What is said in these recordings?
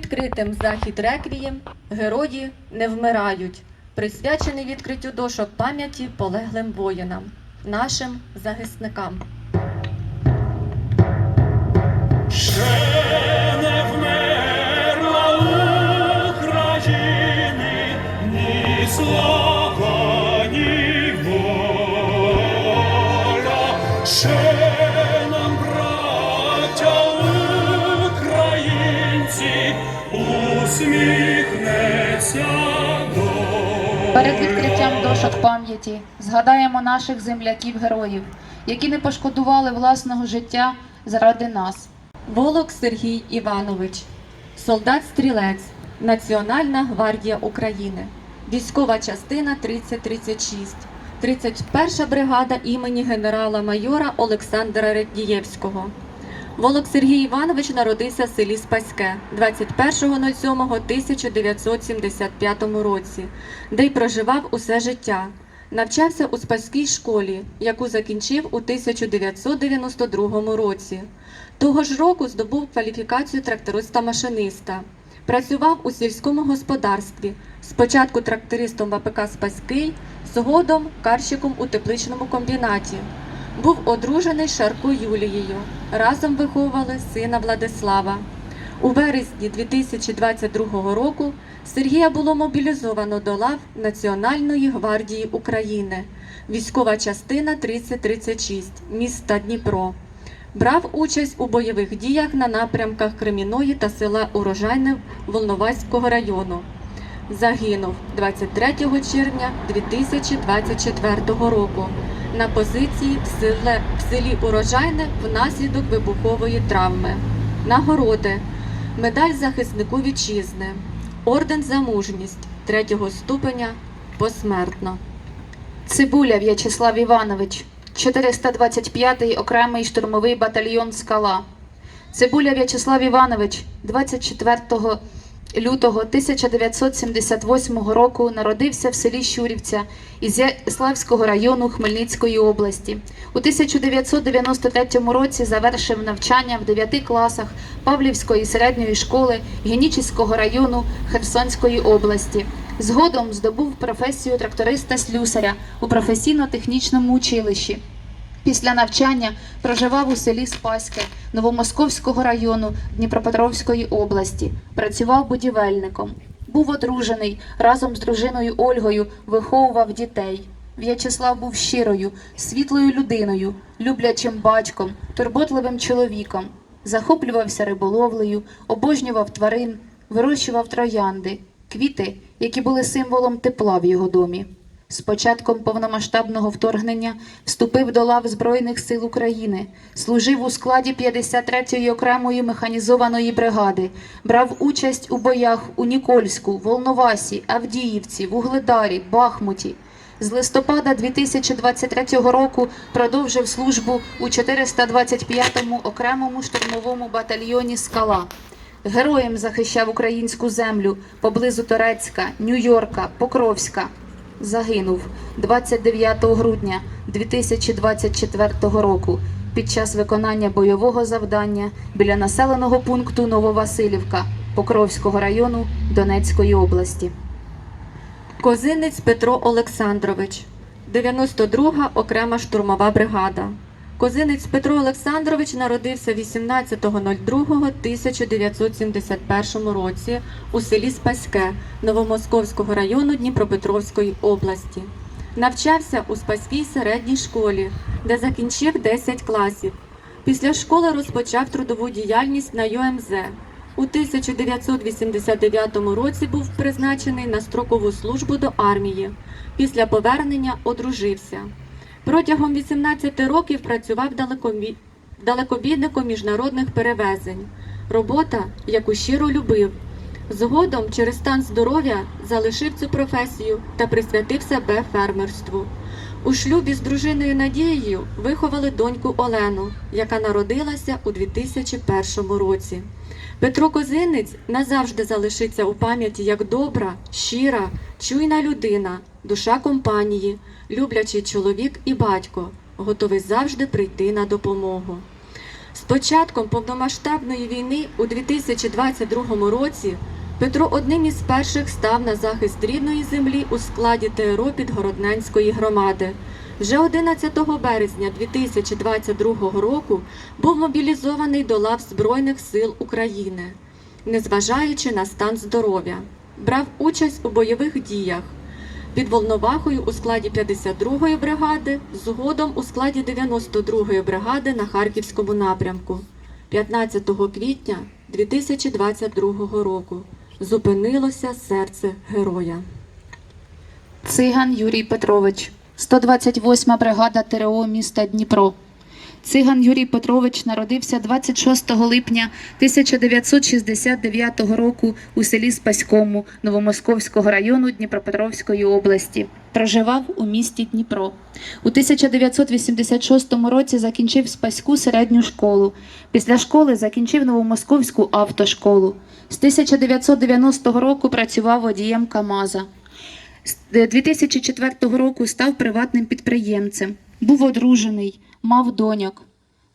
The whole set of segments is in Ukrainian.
Відкритим захід реквієм герої не вмирають, присвячений відкриттю дошок пам'яті полеглим воїнам, нашим захисникам. Усміхнеться. Перед відкриттям дошок пам'яті згадаємо наших земляків-героїв, які не пошкодували власного життя заради нас. Волок Сергій Іванович, солдат-стрілець, Національна гвардія України, військова частина 3036, 31 бригада імені генерала-майора Олександра Реддієвського. Волок Сергій Іванович народився в селі Спаське 21.07.1975 році, де й проживав усе життя. Навчався у Спаській школі, яку закінчив у 1992 році. Того ж року здобув кваліфікацію тракториста-машиниста. Працював у сільському господарстві, спочатку трактористом в АПК Спаський, згодом карщиком у тепличному комбінаті. Був одружений Шарко Юлією. Разом виховували сина Владислава. У березні 2022 року Сергія було мобілізовано до лав Національної гвардії України, військова частина 3036 міста Дніпро. Брав участь у бойових діях на напрямках Креміної та села Урожайне Волноваського району. Загинув 23 червня 2024 року на позиції в селе- в селі Урожайне внаслідок вибухової травми. Нагороди медаль захиснику вітчизни, орден за мужність третього ступеня посмертно. Цибуля В'ячеслав Іванович, 425-й окремий штурмовий батальйон Скала. Цибуля В'ячеслав Іванович, 24 лютого 1978 року народився в селі Щурівця Ізяславського району Хмельницької області. У 1993 році завершив навчання в 9 класах Павлівської середньої школи Генічеського району Херсонської області. Згодом здобув професію тракториста-слюсаря у професійно-технічному училищі. Після навчання проживав у селі Спаське Новомосковського району Дніпропетровської області. Працював будівельником. Був одружений разом з дружиною Ольгою, виховував дітей. В'ячеслав був щирою, світлою людиною, люблячим батьком, турботливим чоловіком. Захоплювався риболовлею, обожнював тварин, вирощував троянди, квіти, які були символом тепла в його домі. З початком повномасштабного вторгнення вступив до лав Збройних сил України, служив у складі 53-ї окремої механізованої бригади, брав участь у боях у Нікольську, Волновасі, Авдіївці, Вугледарі, Бахмуті. З листопада 2023 року продовжив службу у 425-му окремому штурмовому батальйоні Скала. Героєм захищав українську землю поблизу Торецька, Нью-Йорка, Покровська. Загинув 29 грудня 2024 року під час виконання бойового завдання біля населеного пункту Нововасилівка Покровського району Донецької області. Козинець Петро Олександрович, 92-га окрема штурмова бригада. Козинець Петро Олександрович народився 18.02.1971 році у селі Спаське Новомосковського району Дніпропетровської області. Навчався у Спаській середній школі, де закінчив 10 класів. Після школи розпочав трудову діяльність на ЮМЗ. У 1989 році був призначений на строкову службу до армії. Після повернення одружився. Протягом 18 років працював далекобійником міжнародних перевезень. Робота, яку щиро любив. Згодом, через стан здоров'я, залишив цю професію та присвятив себе фермерству. У шлюбі з дружиною Надією виховали доньку Олену, яка народилася у 2001 році. Петро Козинець назавжди залишиться у пам'яті як добра, щира, чуйна людина, душа компанії, люблячий чоловік і батько, готовий завжди прийти на допомогу. З початком повномасштабної війни у 2022 році Петро одним із перших став на захист рідної землі у складі ТРО Підгородненської громади. Вже 11 березня 2022 року був мобілізований до лав Збройних сил України, незважаючи на стан здоров'я. Брав участь у бойових діях під Волновахою у складі 52-ї бригади, згодом у складі 92-ї бригади на Харківському напрямку. 15 квітня 2022 року зупинилося серце героя. Циган Юрій Петрович, 128 бригада ТРО міста Дніпро. Циган Юрій Петрович народився 26 липня 1969 року у селі Спаському Новомосковського району Дніпропетровської області. Проживав у місті Дніпро. У 1986 році закінчив Спаську середню школу. Після школи закінчив Новомосковську автошколу. З 1990 року працював водієм КАМАЗа. З 2004 року став приватним підприємцем. Був одружений, мав доньок.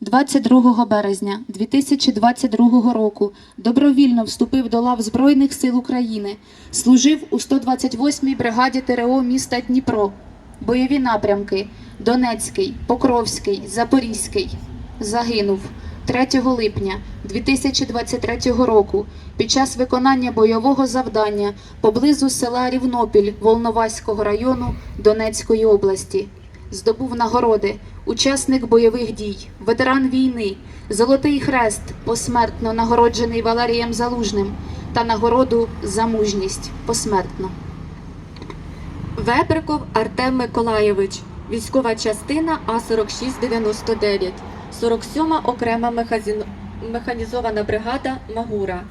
22 березня 2022 року добровільно вступив до лав Збройних сил України, служив у 128-й бригаді ТРО міста Дніпро. Бойові напрямки Донецький, Покровський, Запорізький. Загинув 3 липня 2023 року під час виконання бойового завдання поблизу села Рівнопіль Волноваського району Донецької області. Здобув нагороди, учасник бойових дій, ветеран війни, Золотий Хрест, посмертно нагороджений Валерієм Залужним та нагороду за мужність посмертно. Веприков Артем Миколаєвич, військова частина А4699, 47 окрема механізована бригада Магура.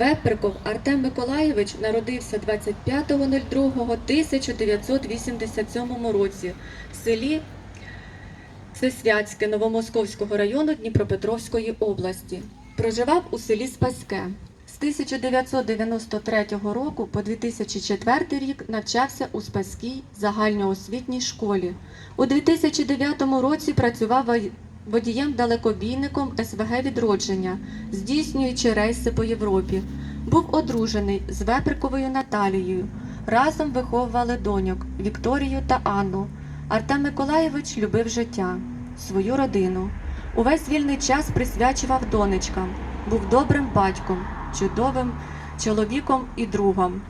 Веприков Артем Миколаєвич народився 25.02.1987 році в селі Всесвятське Новомосковського району Дніпропетровської області. Проживав у селі Спаське. З 1993 року по 2004 рік навчався у Спаській загальноосвітній школі. У 2009 році працював водієм-далекобійником СВГ відродження, здійснюючи рейси по Європі. Був одружений з Веприковою Наталією. Разом виховували доньок Вікторію та Анну. Артем Миколаєвич любив життя, свою родину. Увесь вільний час присвячував донечкам, був добрим батьком, чудовим чоловіком і другом.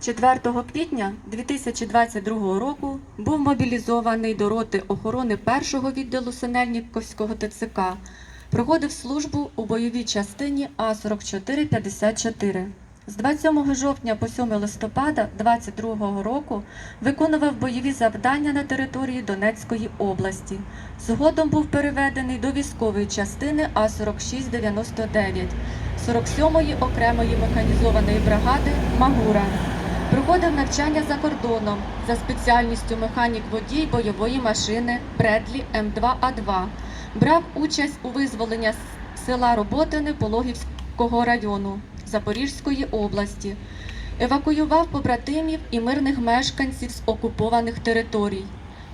4 квітня 2022 року був мобілізований до роти охорони першого відділу Синельніковського ТЦК. Проходив службу у бойовій частині А4454. З 27 жовтня по 7 листопада 2022 року виконував бойові завдання на території Донецької області. Згодом був переведений до військової частини А4699 47-ї окремої механізованої бригади Магура. Проходив навчання за кордоном за спеціальністю механік-водій бойової машини Бредлі М2А2. Брав участь у визволенні села Роботине Пологівського району Запорізької області. Евакуював побратимів і мирних мешканців з окупованих територій.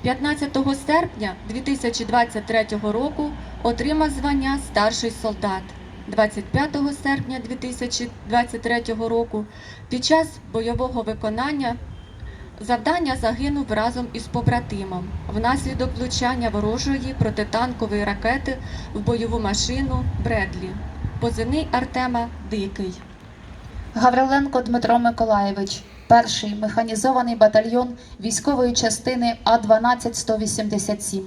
15 серпня 2023 року отримав звання старший солдат. 25 серпня 2023 року під час бойового виконання завдання загинув разом із побратимом внаслідок влучання ворожої протитанкової ракети в бойову машину Бредлі. Позивний Артема Дикий. Гавриленко Дмитро Миколаєвич, перший механізований батальйон військової частини А-12-187.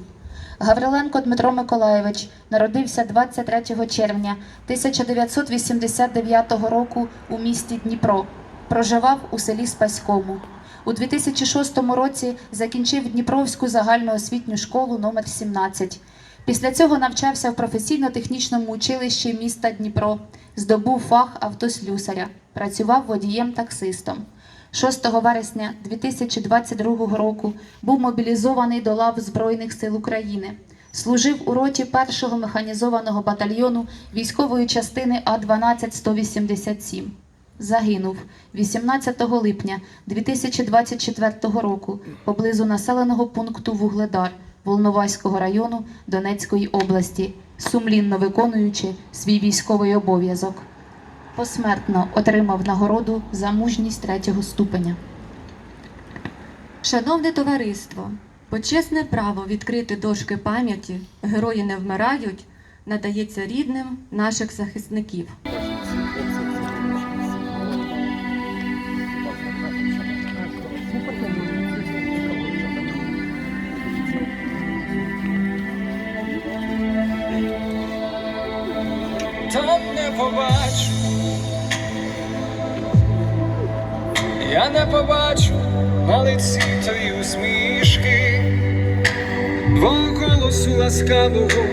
Гавриленко Дмитро Миколаєвич народився 23 червня 1989 року у місті Дніпро. Проживав у селі Спаському. У 2006 році закінчив Дніпровську загальноосвітню школу номер 17. Після цього навчався в професійно-технічному училищі міста Дніпро, здобув фах автослюсаря, працював водієм-таксистом. 6 вересня 2022 року був мобілізований до лав Збройних сил України. Служив у роті першого механізованого батальйону військової частини А-12-187. загинув 18 липня 2024 року поблизу населеного пункту Вугледар Волноваського району Донецької області, сумлінно виконуючи свій військовий обов'язок. Посмертно отримав нагороду за мужність третього ступеня. Шановне товариство, почесне право відкрити дошки пам'яті Герої не вмирають надається рідним наших захисників. там не побачу. Я не побачу на лиці твої усмішки, твого голосу ласкавого,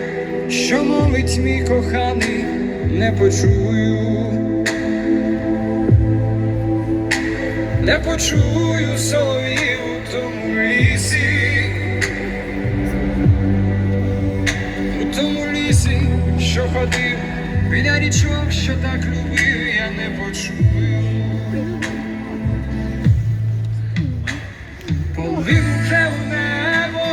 що мовить мій коханий, не почую. Не почую соловів у тому лісі. У тому лісі, що ходив, біля річок, що так любив, я не почую. Вже в небо,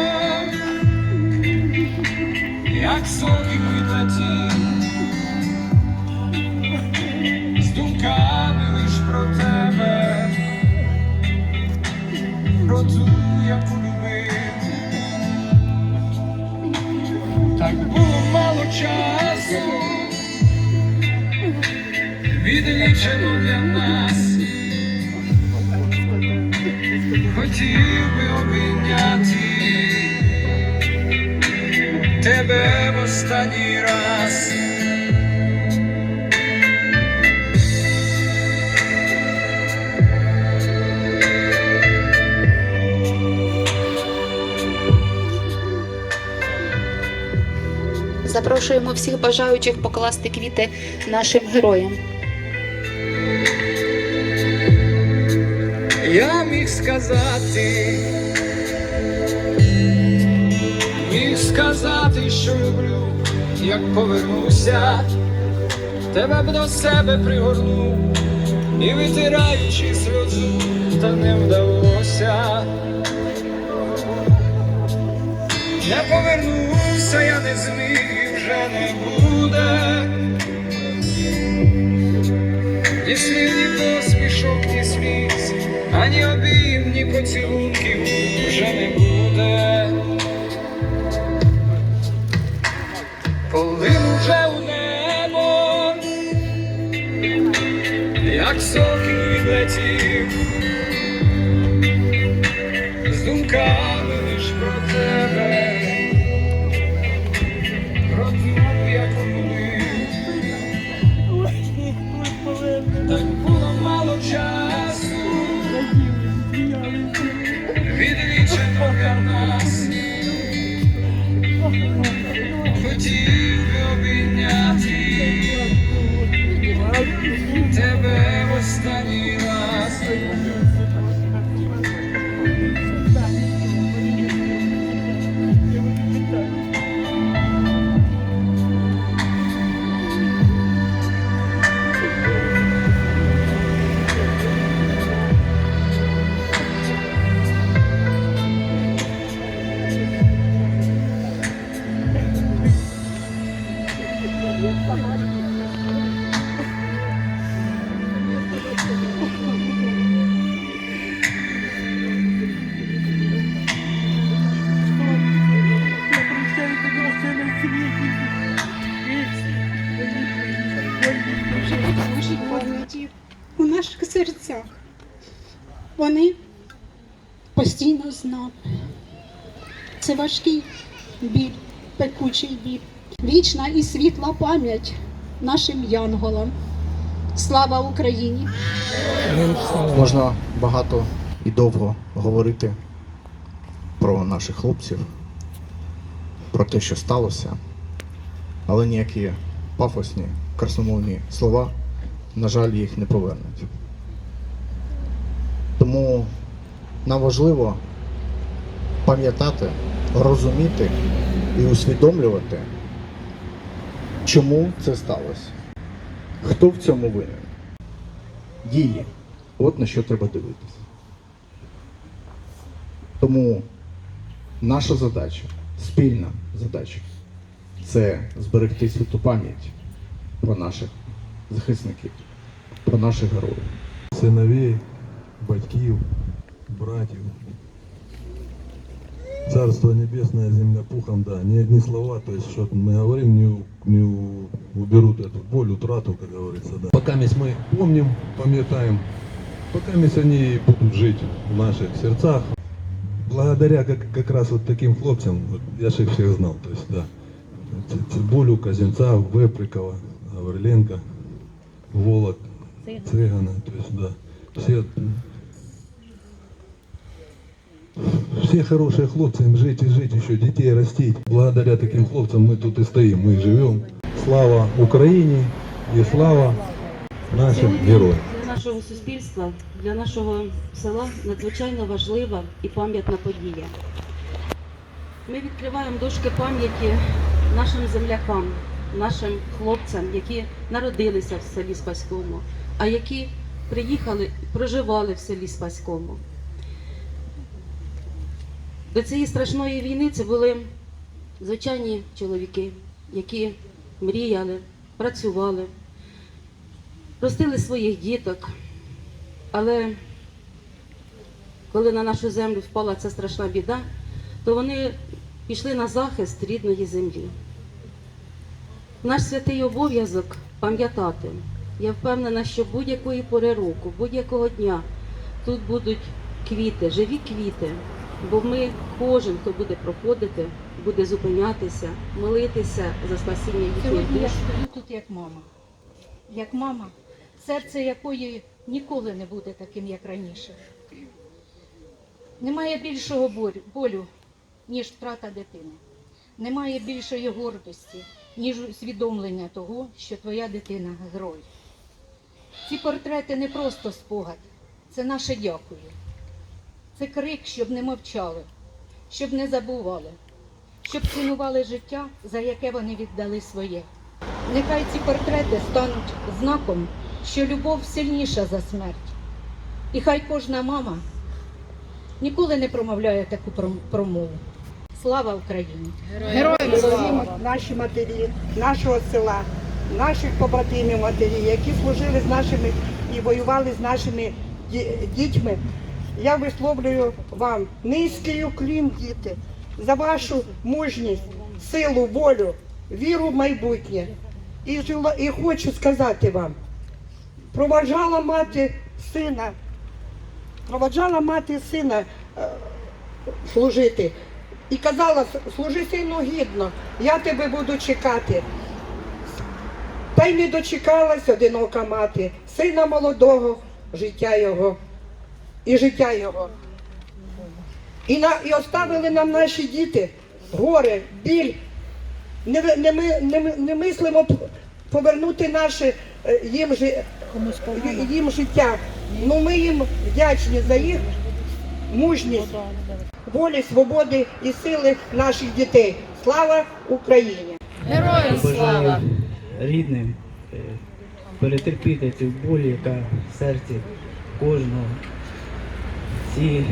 як соки відлетів, з думками лиш про тебе, про ту, яку любив. Так було мало часу, відлічено для нас. Хотів би обійняти тебе в останній раз. Запрошуємо всіх бажаючих покласти квіти нашим героям. Міг сказати, міг сказати, що люблю, як повернуся, тебе б до себе пригорнув і витираючи сльозу, та не вдалося. Не повернувся, я не зміг і вже не буде. Ні слів, ні посмішок, ні сліз, ані ні поцілунків вже не буде. Полину вже у небо, як сокіл відлетів, Вони постійно з нами. Це важкий біль, пекучий біль. Вічна і світла пам'ять нашим янголам. Слава Україні! Можна багато і довго говорити про наших хлопців, про те, що сталося, але ніякі пафосні, красномовні слова, на жаль, їх не повернуть. Тому нам важливо пам'ятати, розуміти і усвідомлювати, чому це сталося, хто в цьому винен. дії. От на що треба дивитися. Тому наша задача, спільна задача це зберегти святу пам'ять про наших захисників, про наших героїв. сыновей, батьків, братів. Царство небесное, земля пухом, да, не одни слова, то есть, что мы говорим, не, не уберут эту боль, утрату, как говорится, да. Пока мы помним, пам'ятаем, пока они будут жить в наших сердцах, благодаря как, как раз вот таким хлопцам, вот, я же их всех знал, то есть, да, Цибулю, Казинца, Веприкова, Гавриленко, Волок, Цыгана, то есть, да, все, все хорошие хлопцы, им жить и жить, еще детей растить. Благодаря таким хлопцам мы тут и стоим, мы живем. Слава Україні і слава нашим героям. Для нашого суспільства, для нашого села надзвичайно важлива і пам'ятна подія. Ми відкриваємо дошки пам'яті нашим землякам, нашим хлопцям, які народилися в селі Спаському, а які приїхали, проживали в селі Спаському. До цієї страшної війни це були звичайні чоловіки, які мріяли, працювали, ростили своїх діток. Але коли на нашу землю впала ця страшна біда, то вони пішли на захист рідної землі. Наш святий обов'язок пам'ятати. Я впевнена, що будь-якої пори року, будь-якого дня тут будуть квіти, живі квіти. Бо ми, кожен, хто буде проходити, буде зупинятися, молитися за спасіння їхніх Сьогодні я стою тут як мама. Як мама, серце якої ніколи не буде таким, як раніше. Немає більшого болю, ніж втрата дитини. Немає більшої гордості, ніж усвідомлення того, що твоя дитина герой. Ці портрети не просто спогад, це наше дякую. Це крик, щоб не мовчали, щоб не забували, щоб цінували життя, за яке вони віддали своє. Нехай ці портрети стануть знаком, що любов сильніша за смерть. І хай кожна мама ніколи не промовляє таку пром- промову. Слава Україні! Дорогі наші матері, нашого села, наших побратимів матері, які служили з нашими і воювали з нашими дітьми. Я висловлюю вам низький уклін, діти, за вашу мужність, силу, волю, віру в майбутнє. І, жила- і хочу сказати вам, проважала мати сина, проваджала мати сина е, служити. І казала, служи сину гідно, я тебе буду чекати. Та й не дочекалась одинока мати, сина молодого, життя його і життя його. І, на, і оставили нам наші діти горе, біль. Не, не, ми, не, ми- не мислимо повернути наше е, їм, їм життя. Ну ми їм вдячні за їх мужність, волі, свободи і сили наших дітей. Слава Україні! бажаю рідним е, перетерпіти цю боль, яка в серці кожного. Ці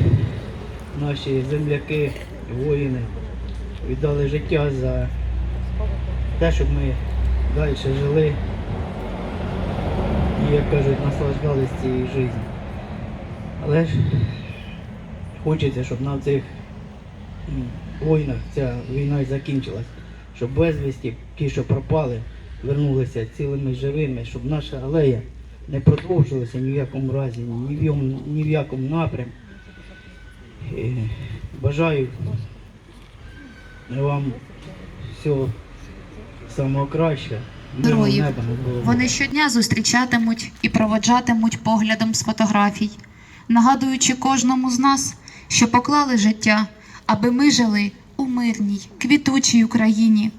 наші земляки, воїни віддали життя за те, щоб ми далі жили і, як кажуть, наслаждались цією життю. Але ж хочеться, щоб на цих війнах ця війна закінчилась щоб безвісті, ті, що пропали, вернулися цілими живими, щоб наша алея не продовжилася ні в якому разі, ні в якому напрямку. Бажаю вам всього самого кращого. Героїв. Вони щодня зустрічатимуть і проводжатимуть поглядом з фотографій, нагадуючи кожному з нас, що поклали життя, аби ми жили у мирній, квітучій Україні.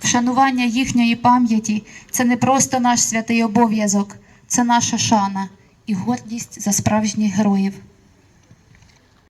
Вшанування їхньої пам'яті це не просто наш святий обов'язок, це наша шана і гордість за справжніх героїв.